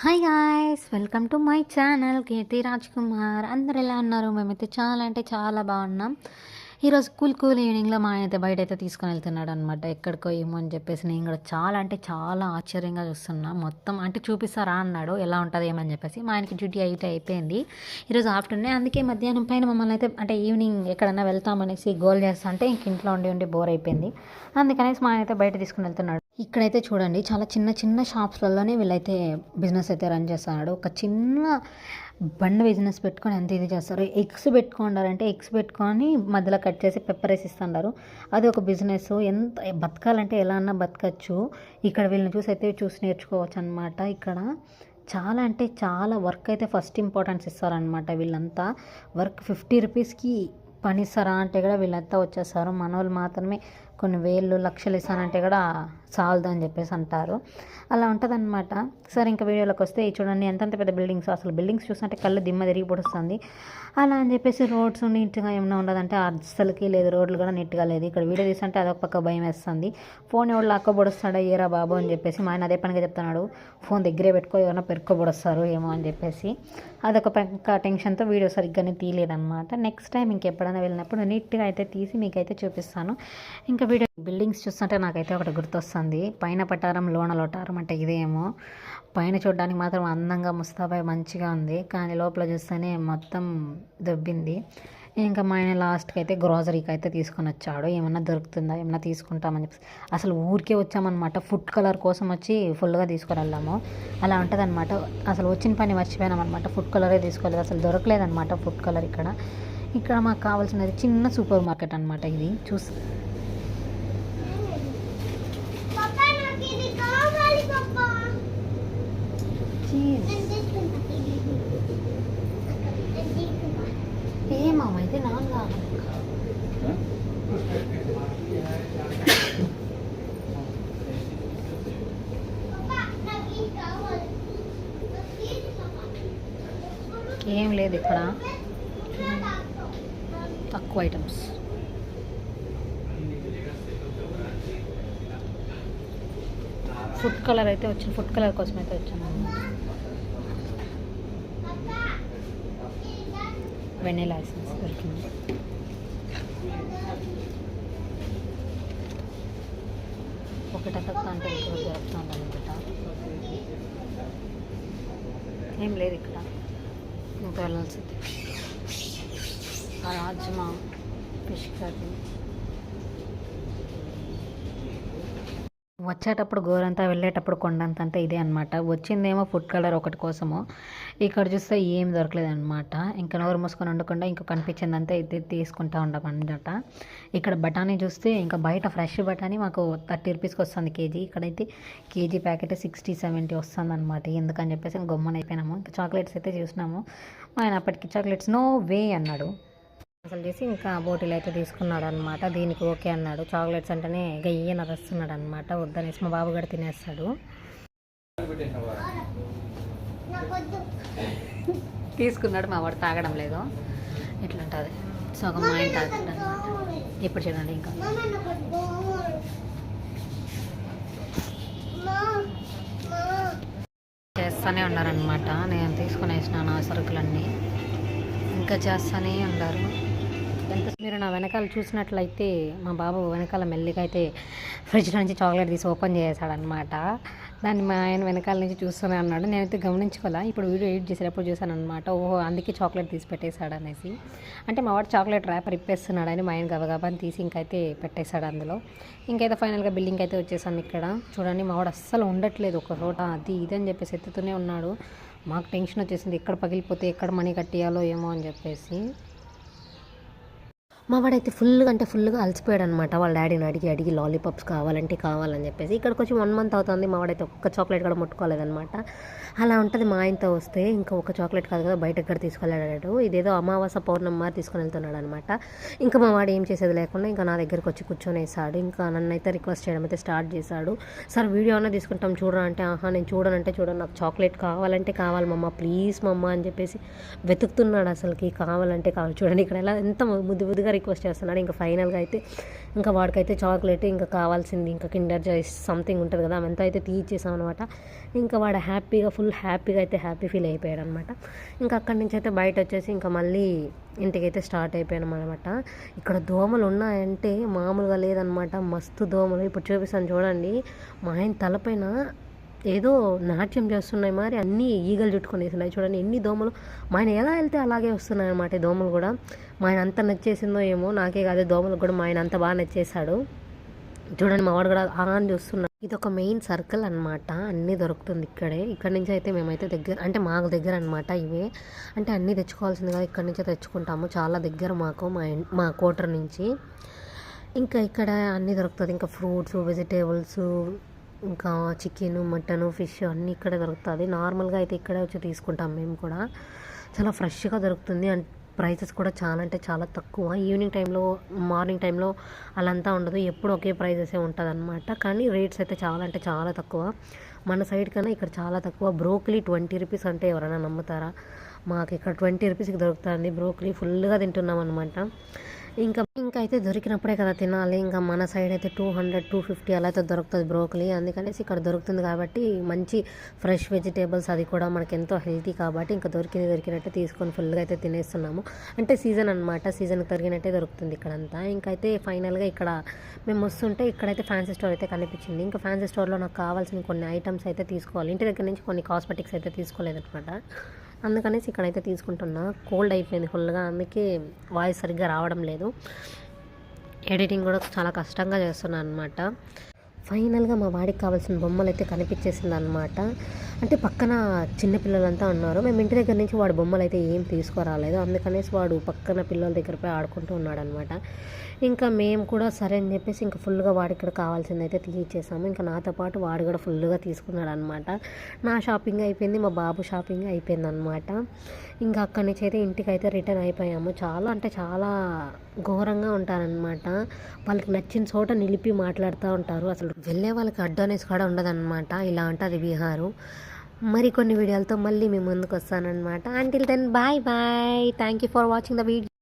Hi guys welcome to my channel Keerthi Raj Kumar అందరు ఎలా ఉన్నారు? మేమైతే చాలా అంటే చాలా బాగున్నాం. ఈరోజు కూల్ కూల్ ఈవినింగ్లో మా ఆయన అయితే బయట అయితే తీసుకొని వెళ్తున్నాడు అనమాట ఎక్కడికో ఏమో అని చెప్పేసి నేను కూడా చాలా అంటే చాలా ఆశ్చర్యంగా చూస్తున్నా. మొత్తం అంటే చూపిస్తారా అన్నాడు. ఎలా ఉంటుంది ఏమని చెప్పేసి మా ఆయనకి డ్యూటీ అయితే అయిపోయింది. ఈరోజు ఆఫ్టర్నూన్ అందుకే మధ్యాహ్నం పైన మమ్మల్ని అయితే అంటే ఈవినింగ్ ఎక్కడన్నా వెళ్తామనేసి గోల్ చేస్తా అంటే ఇంక ఇంట్లో ఉండి ఉండి బోర్ అయిపోయింది. అందుకనేసి మా ఆయన అయితే బయట తీసుకుని వెళ్తున్నాడు. ఇక్కడైతే చూడండి చాలా చిన్న చిన్న షాప్స్లలోనే వీళ్ళైతే బిజినెస్ అయితే రన్ చేస్తున్నాడు ఒక చిన్న బండ బిజినెస్ పెట్టుకొని ఎంత ఇది చేస్తారు. ఎగ్స్ పెట్టుకుంటారంటే ఎగ్స్ పెట్టుకొని మధ్యలో కట్ చేసి పెప్పర్ వేసి ఇస్తున్నారు అది ఒక బిజినెస్. ఎంత బతకాలంటే ఎలా అన్నా బతకచ్చు. ఇక్కడ వీళ్ళని చూసి అయితే చూసి నేర్చుకోవచ్చు అనమాట ఇక్కడ. చాలా అంటే చాలా వర్క్ అయితే ఫస్ట్ ఇంపార్టెన్స్ ఇస్తారనమాట వీళ్ళంతా. వర్క్ ఫిఫ్టీ రూపీస్కి పనిస్తారా అంటే కూడా వీళ్ళంతా వచ్చేస్తారు. మన వాళ్ళు మాత్రమే కొన్ని వేలు లక్షలు ఇస్తానంటే కూడా చాలదు అని చెప్పేసి అంటారు. అలా ఉంటుందన్నమాట. సరే ఇంకా వీడియోలోకి వస్తే చూడండి ఎంతంత పెద్ద బిల్డింగ్స్ అసలు బిల్డింగ్స్ చూస్తుంటే కళ్ళు దిమ్మ తిరిగి అలా అని చెప్పేసి రోడ్స్ నీట్గా ఏమైనా ఉండదంటే అస్సలకి లేదు రోడ్లు కూడా నీట్గా లేదు. ఇక్కడ వీడియో తీస్తుంటే అదొక పక్క భయం వేస్తుంది. ఫోన్ ఎవరు లాక్కబొడుస్తాడా ఏరా బాబు అని చెప్పేసి మా ఆయన అదే పనిగా చెప్తున్నాడు. ఫోన్ దగ్గరే పెట్టుకో ఎవరైనా పెరుక్కోబొడుస్తారు ఏమో అని చెప్పేసి. అదొక పక్క టెన్షన్తో వీడియో సరిగ్గానే తీయలేదన్నమాట. నెక్స్ట్ టైం ఇంకెప్పుడైనా వెళ్ళినప్పుడు నీట్గా అయితే తీసి మీకైతే చూపిస్తాను. ఇంకా వీడియో బిల్డింగ్స్ చూస్తుంటే నాకైతే ఒకటి గుర్తొస్తుంది. పైన పట్టారం లోన లొటారం అంటే ఇదేమో. పైన చూడడానికి మాత్రం అందంగా ముస్తాబాయ్ మంచిగా ఉంది. కానీ లోపల చూస్తేనే మొత్తం దొబ్బింది. ఇంకా మా ఆయన లాస్ట్కి అయితే గ్రోసరీకి అయితే తీసుకొని వచ్చాడు. ఏమన్నా దొరుకుతుందా? ఏమన్నా తీసుకుంటామని చెప్పి. అసలు ఊరికే వచ్చామన్నమాట. ఫుడ్ కలర్ కోసం వచ్చి ఫుల్గా తీసుకొని వెళ్ళాము అలా ఉంటుందన్నమాట. అసలు వచ్చిన పని మర్చిపోయినామన్నమాట. ఫుడ్ కలరే తీసుకోలేదు. అసలు దొరకలేదన్నమాట ఫుడ్ కలర్ ఇక్కడ. ఇక్కడ మాకు కావాల్సినది చిన్న సూపర్ మార్కెట్ అనమాట ఇది. చూసి పప్పా నాకు ఇది కావాలి పప్పా చీజ్ నేను తీసుకుంటా నేను తీసుకుంటా ఏమో అయితే నాన్ నాకు కావాలి ఏం లేదు ఇక్కడ. తక్కువ ఐటమ్స్ ఫుడ్ కలర్ అయితే వచ్చింది. ఫుడ్ కలర్ కోసం అయితే వచ్చాను. వెన్నెలా ఎసెన్స్ దొరికింది. ఒకట తప్ప అంటే ఇక్కడ దొరుకుతుంది అనమాట ఏం లేదు ఇక్కడ. ఇంకా వెళ్ళాల్సింది. Rajma fish curry. వచ్చేటప్పుడు గోరంతా వెళ్ళేటప్పుడు కొండంత అంతా ఇదే అనమాట వచ్చిందేమో ఫుడ్ కలర్ ఒకటి కోసము. ఇక్కడ చూస్తే ఏం దొరకలేదు అనమాట ఇంకా నోరు మూసుకొని ఉండకుండా ఇంకా కనిపించిందంతా ఇది తీసుకుంటా ఉండమన్నమాట. ఇక్కడ బఠానీ చూస్తే ఇంకా బయట ఫ్రెష్ బఠానీ మాకు థర్టీ రూపీస్కి వస్తుంది కేజీ. ఇక్కడైతే కేజీ ప్యాకెట్ సిక్స్టీ సెవెంటీ వస్తుంది అనమాట ఎందుకని చెప్పేసి గమ్మన అయిపోయినాము. ఇంకా చాక్లెట్స్ అయితే చూసినాము. ఆయన అప్పటికి చాక్లెట్స్ నో వే అన్నాడు. అసలు చేసి ఇంకా బోటిల్ అయితే తీసుకున్నాడు అనమాట దీనికి ఓకే అన్నాడు. చాక్లెట్స్ అంటేనే గయ్య నరుస్తున్నాడు అనమాట వద్దనేసి మా బాబు కూడా తినేస్తాడు. తీసుకున్నాడు మా వాడు తాగడం లేదు. ఎట్లుంటుంది? సగం మా ఆయన తాగుతాడు అనమాట ఇప్పుడు చూడండి ఇంకా. చేస్తూనే ఉన్నారనమాట నేను తీసుకుని సరుకులన్నీ. ఇంకా చేస్తూనే ఉన్నారు. మీరు నా వెనకాల చూసినట్లయితే మా బాబు వెనకాల మెల్లిగా అయితే ఫ్రిడ్జ్ నుంచి చాక్లెట్ తీసి ఓపెన్ చేశాడనమాట దాన్ని మా ఆయన వెనకాల నుంచి చూస్తూనే అన్నాడు నేనైతే గమనించుకోలే ఇప్పుడు వీడియో ఎడిట్ చేసేటప్పుడు చూసాను అనమాట ఓహో అందుకే చాక్లెట్ తీసి పెట్టేశాడు అనేసి అంటే మా వాడు చాక్లెట్ ర్యాపర్ ఇప్పేస్తున్నాడని మా ఆయన గబగబాని తీసి ఇంకైతే పెట్టేశాడు అందులో. ఇంకైతే ఫైనల్గా బిల్డింగ్ అయితే వచ్చేసాను ఇక్కడ. చూడండి మా వాడు అస్సలు ఉండట్లేదు ఒక చోట. అది ఇది అని చెప్పేసి ఎత్తుతూనే ఉన్నాడు. మాకు టెన్షన్ వచ్చేసింది ఎక్కడ పగిలిపోతే ఎక్కడ మనీ కట్టేయాలో ఏమో అని చెప్పేసి. మా వాడైతే ఫుల్గా అంటే ఫుల్గా అలసిపోయాడు అనమాట వాళ్ళ డాడీని అడిగి అడిగి లాలీపాప్స్ కావాలంటే కావాలని చెప్పేసి ఇక్కడికి వచ్చి వన్ మంత్ అవుతుంది. మా వాడైతే ఒక్క చాక్లెట్ కూడా ముట్టుకోలేదనమాట. అలా ఉంటుంది మా ఆయనతో వస్తే ఇంకా ఒక చాక్లెట్ కాదు కదా బయటకు కూడా తీసుకెళ్ళాడు. ఇదేదో అమావాస పౌర్ణమ్మ తీసుకొని వెళ్తున్నాడు అనమాట ఇంకా మా వాడు ఏం చేసేది లేకుండా ఇంకా నా దగ్గరికి వచ్చి కూర్చొనేసాడు. ఇంకా నన్ను అయితే రిక్వెస్ట్ చేయడం అయితే స్టార్ట్ చేశాడు. సార్ వీడియో అన్నా తీసుకుంటాం చూడరా అంటే ఆహా నేను చూడనంటే చూడను. నాకు చాక్లెట్ కావాలంటే కావాలి మమ్మ ప్లీజ్ మమ్మ అని చెప్పేసి వెతుకుతున్నాడు అసలుకి. కావాలంటే కావాలి. చూడండి ఇక్కడ ఎలా ఎంత ముద్దు ముద్దుగా రిక్వెస్ట్ చేస్తున్నాడు ఇంకా ఫైనల్గా అయితే ఇంకా వాడికైతే చాక్లెట్ ఇంకా కావాల్సింది ఇంకా కిండర్ జాయిస్ సంథింగ్ ఉంటుంది కదా అవంతా అయితే తీయించేసాం అనమాట ఇంకా వాడు హ్యాపీగా ఫుల్ హ్యాపీగా అయితే హ్యాపీ ఫీల్ అయిపోయాడు అనమాట ఇంకా అక్కడి నుంచి అయితే బయట వచ్చేసి ఇంకా మళ్ళీ ఇంటికైతే స్టార్ట్ అయిపోయాను అనమాట ఇక్కడ దోమలు ఉన్నాయంటే మామూలుగా లేదనమాట. మస్తు దోమలు. ఇప్పుడు చూపిస్తాను చూడండి. మా ఆయన తలపైన ఏదో నాట్యం చేస్తున్నాయి మరి అన్నీ ఈగలు చుట్టుకొని వేస్తున్నాయి చూడండి ఎన్ని దోమలు. మా ఆయన ఎలా వెళ్తే అలాగే వస్తున్నాయి అనమాట దోమలు కూడా. మా ఆయన అంత నచ్చేసిందో ఏమో నాకే కాదు దోమలు కూడా మా ఆయన అంత బాగా నచ్చేసాడు చూడండి మా వాడు కూడా ఆన్ చూస్తున్నాడు. ఇది ఒక మెయిన్ సర్కిల్ అనమాట అన్నీ దొరుకుతుంది ఇక్కడే. ఇక్కడ నుంచి అయితే మేమైతే దగ్గర అంటే మాకు దగ్గర అనమాట ఇవే. అంటే అన్నీ తెచ్చుకోవాల్సింది కదా ఇక్కడ నుంచే తెచ్చుకుంటాము. చాలా దగ్గర మాకు మా మా కోటర్ నుంచి. ఇంకా ఇక్కడ అన్నీ దొరుకుతుంది. ఇంకా ఫ్రూట్స్ వెజిటేబుల్స్ ఇంకా చికెన్ మటన్ ఫిష్ అన్నీ ఇక్కడే దొరుకుతుంది. నార్మల్గా అయితే ఇక్కడే వచ్చి తీసుకుంటాం మేము కూడా. చాలా ఫ్రెష్గా దొరుకుతుంది అండ్ ప్రైసెస్ కూడా చాలా అంటే చాలా తక్కువ. ఈవినింగ్ టైంలో మార్నింగ్ టైంలో అలంతా ఉండదు. ఎప్పుడు ఒకే ప్రైజెసే ఉంటుంది అనమాట కానీ రేట్స్ అయితే చాలా అంటే చాలా తక్కువ. మన సైడ్ కన్నా ఇక్కడ చాలా తక్కువ. బ్రోకలీ ట్వంటీ రూపీస్ అంటే ఎవరైనా నమ్ముతారా? మాకు ఇక్కడ ట్వంటీ రూపీస్కి దొరుకుతుంది. బ్రోకలీ ఫుల్గా తింటున్నాం అనమాట ఇంకా ఇంకా అయితే దొరికినప్పుడే కదా తినాలి. ఇంకా మన సైడ్ అయితే టూ హండ్రెడ్ టూ ఫిఫ్టీ అలా అయితే దొరుకుతుంది బ్రోకలీ. అందుకనేసి ఇక్కడ దొరుకుతుంది కాబట్టి మంచి ఫ్రెష్ వెజిటేబుల్స్ అది కూడా మనకి ఎంతో హెల్తీ కాబట్టి ఇంకా దొరికింది దొరికినట్టే తీసుకొని ఫుల్గా అయితే తినేస్తున్నాము. అంటే సీజన్ అనమాట సీజన్కి తరిగినట్టే దొరుకుతుంది ఇక్కడంతా. ఇంకైతే ఫైనల్గా ఇక్కడ మేము వస్తుంటే ఇక్కడైతే ఫ్యాన్సీ స్టోర్ అయితే కనిపించింది. ఇంకా ఫ్యాన్సీ స్టోర్లో నాకు కావాల్సిన కొన్ని ఐటమ్స్ అయితే తీసుకోవాలి. ఇంటి దగ్గర నుంచి కొన్ని కాస్మెటిక్స్ అయితే తీసుకోలేదనమాట అందుకనేసి ఇక్కడైతే తీసుకుంటున్నా. కోల్డ్ అయిపోయింది ఫుల్గా. అందుకే వాయిస్ సరిగ్గా రావడం లేదు. ఎడిటింగ్ కూడా చాలా కష్టంగా చేస్తున్నాను అనమాట ఫైనల్గా మా వాడికి కావాల్సిన బొమ్మలు అయితే కనిపించేసింది అనమాట అంటే పక్కన చిన్నపిల్లలంతా ఉన్నారు. మేము ఇంటి దగ్గర నుంచి వాడు బొమ్మలు అయితే ఏం తీసుకురాలేదు. అందుకనేసి వాడు పక్కన పిల్లల దగ్గర పోయి ఆడుకుంటూ ఉన్నాడనమాట ఇంకా మేము కూడా సరే అని చెప్పేసి ఇంకా ఫుల్గా వాడికి ఇక్కడ కావాల్సింది అయితే తీయించేసాము ఇంకా నాతో పాటు వాడు కూడా ఫుల్గా తీసుకున్నాడు అనమాట నా షాపింగ్ అయిపోయింది మా బాబు షాపింగ్ అయిపోయింది అనమాట ఇంకా అక్కడి నుంచి అయితే ఇంటికి అయితే రిటర్న్ అయిపోయాము. చాలా అంటే చాలా ఘోరంగా ఉంటారనమాట వాళ్ళకి నచ్చిన చోట నిలిపి మాట్లాడుతూ ఉంటారు. అసలు వెళ్ళే వాళ్ళకి అడ్డు అనేసి కూడా ఉండదన్నమాట. ఇలా ఉంటుంది బీహారు. మరికొన్ని వీడియోలతో మళ్ళీ మీ ముందుకు వస్తానన్నమాట until then bye bye thank you for watching the video